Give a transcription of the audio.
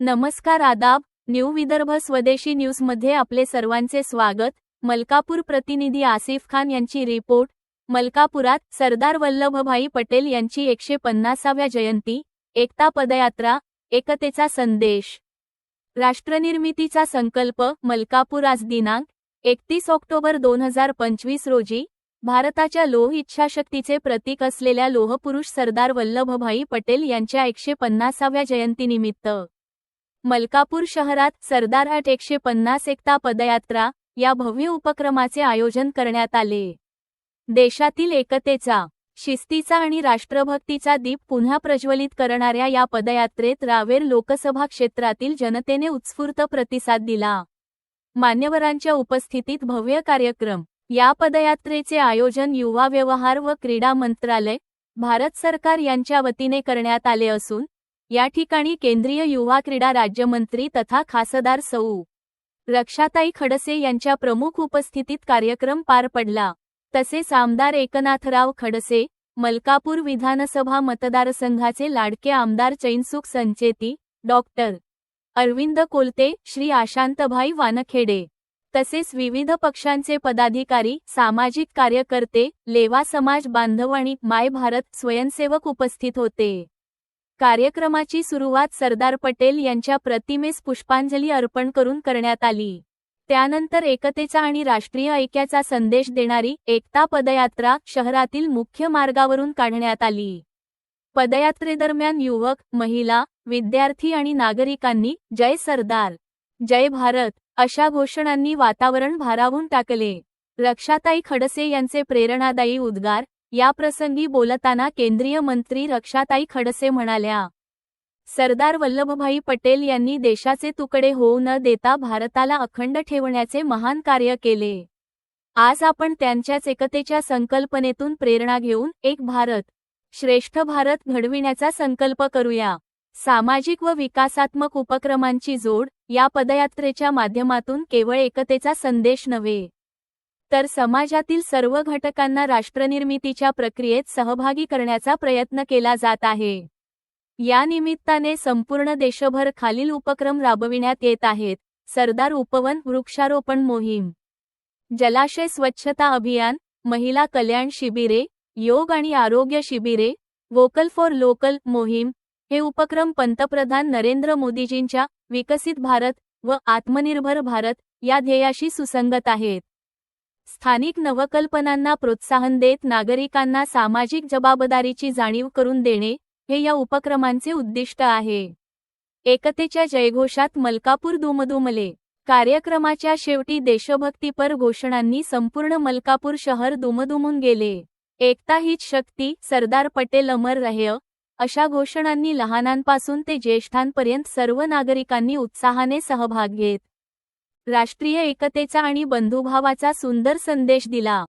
नमस्कार आदाब न्यू विदर्भ स्वदेशी न्यूजमध्ये आपले सर्वांचे स्वागत. मलकापूर प्रतिनिधी आसिफ खान यांची रिपोर्ट. मलकापुरात सरदार वल्लभभाई पटेल यांची एकशे पन्नासाव्या जयंती एकता पदयात्रा एकतेचा संदेश. राष्ट्रनिर्मितीचा संकल्प मलकापूर आज दिनांक एकतीस ऑक्टोबर दोन हजार पंचवीस रोजी भारताच्या लोह इच्छाशक्तीचे प्रतीक असलेल्या लोहपुरुष सरदार वल्लभभाई पटेल यांच्या एकशे पन्नासाव्या जयंतीनिमित्त. मलकापूर शहरात सरदार आठ एकशे पन्नास एकता पदयात्रा या भव्य उपक्रमाचे आयोजन करण्यात आले. देशातील एकतेचा शिस्तीचा आणि राष्ट्रभक्तीचा दीप पुन्हा प्रज्वलित करणाऱ्या या पदयात्रेत रावेर लोकसभा क्षेत्रातील जनतेने उत्स्फूर्त प्रतिसाद दिला. मान्यवरांच्या उपस्थितीत भव्य कार्यक्रम. या पदयात्रेचे आयोजन युवा व्यवहार व क्रीडा मंत्रालय भारत सरकार यांच्या वतीने करण्यात आले असून या ठिकाणी केंद्रीय युवा क्रीडा राज्यमंत्री तथा खासदार सौ. रक्षाताई खडसे यांच्या प्रमुख उपस्थितीत कार्यक्रम पार पडला. तसेच आमदार एकनाथराव खडसे मलकापूर विधानसभा मतदारसंघाचे लाडके आमदार चैनसुख संचेती डॉक्टर. अरविंद कोलते श्री आशांतभाई वानखेडे. तसेच विविध पक्षांचे पदाधिकारी सामाजिक कार्यकर्ते लेवा समाज बांधव आणि माय भारत स्वयंसेवक उपस्थित होते. कार्यक्रमाची सुरुवात सरदार पटेल यांच्या प्रतिमेस पुष्पांजली अर्पण करून करण्यात आली. त्यानंतर एकतेचा आणि राष्ट्रीय ऐक्याचा संदेश देणारी एकता पदयात्रा शहरातील मुख्य मार्गावरून काढण्यात आली. पदयात्रेदरम्यान युवक महिला विद्यार्थी आणि नागरिकांनी जय सरदार जय भारत अशा घोषणांनी वातावरण भारावून टाकले. रक्षाताई खडसे यांचे प्रेरणादायी उद्गार या प्रसंगी बोलताना केंद्रीय मंत्री रक्षाताई खडसे म्हणाल्या सरदार वल्लभभाई पटेल यांनी देशाचे तुकडे होऊ न देता भारताला अखंड ठेवण्याचे महान कार्य केले. आज आपण त्यांच्याच एकतेच्या संकल्पनेतून प्रेरणा घेऊन एक भारत श्रेष्ठ भारत घडविण्याचा संकल्प करूया. सामाजिक व विकासात्मक उपक्रमांची जोड या पदयात्रेच्या माध्यमातून केवळ एकतेचा संदेश नव्हे तर समाजातील सर्व घटकांना राष्ट्रनिर्मितीच्या प्रक्रियेत सहभागी करण्याचा प्रयत्न केला जात आहे. या निमित्ताने संपूर्ण देशभर खालील उपक्रम राबविण्यात येत आहेत. सरदार उपवन वृक्षारोपण मोहीम जलाशय स्वच्छता अभियान महिला कल्याण शिबिरे योग आणि आरोग्य शिबिरे वोकल फॉर लोकल मोहीम हे उपक्रम पंतप्रधान नरेंद्र मोदीजींच्या विकसित भारत व आत्मनिर्भर भारत या ध्येयाशी सुसंगत आहेत. स्थानिक नवकल्पनांना प्रोत्साहन देत नागरिकांना सामाजिक जबाबदारीची जाणीव करून देणे हे या उपक्रमांचे उद्दिष्ट आहे. एकतेच्या जयघोषात मलकापूर दुमदुमले कार्यक्रमाच्या शेवटी देशभक्तीपर घोषणांनी संपूर्ण मलकापूर शहर दुमदुमून गेले. एकता हीच शक्ती सरदार पटेल अमर रह्य अशा घोषणांनी लहानांपासून ते ज्येष्ठांपर्यंत सर्व नागरिकांनी उत्साहाने सहभाग घेत. राष्ट्रीय एकतेचा आणि बंधुभावाचा सुंदर संदेश दिला.